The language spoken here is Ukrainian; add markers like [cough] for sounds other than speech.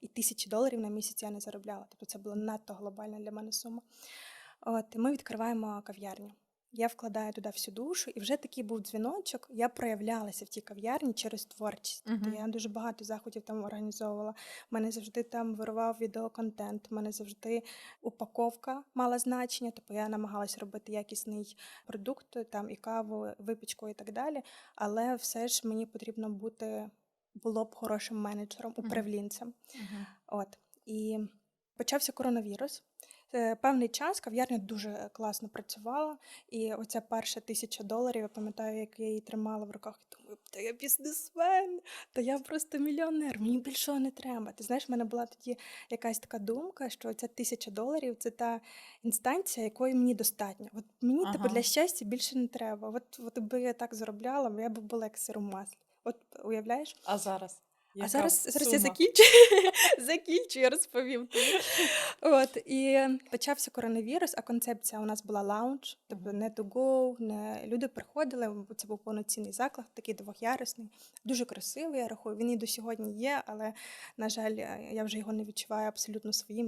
І тисячі доларів на місяць я не заробляла. Тобто це була надто глобальна для мене сума. От і ми відкриваємо кав'ярню. Я вкладаю туди всю душу, і вже такий був дзвіночок. Я проявлялася в тій кав'ярні через творчість. Тобто я дуже багато заходів там організовувала. Мене завжди там вирував відеоконтент. Мене завжди упаковка мала значення. Тобто я намагалась робити якісний продукт, там і каву, випічку і так далі. Але все ж мені потрібно бути було б хорошим менеджером, управлінцем. Мгм. От і почався коронавірус. Е, Певний час кав'ярня дуже класно працювала, і оця перша тисяча доларів, я пам'ятаю, як я її тримала в руках. Думаю, та я бізнесмен, та я просто мільйонер, мені більшого не треба. Ти знаєш, в мене була тоді якась така думка, що ця тисяча доларів це та інстанція, якої мені достатньо. От мені типу Ага. для щастя більше не треба. От, от якби я так заробляла, я б була як сир у маслі. От уявляєш? А зараз? А Яка зараз, зараз я закінчу. [laughs] закінчу, я розповім. От, і почався коронавірус, а концепція у нас була лаунж, тобто не to go, не люди приходили. бо Це був повноцінний заклад, такий двохярусний, дуже красивий. Я рахую. Він і до сьогодні є, але на жаль, я вже його не відчуваю абсолютно своїм.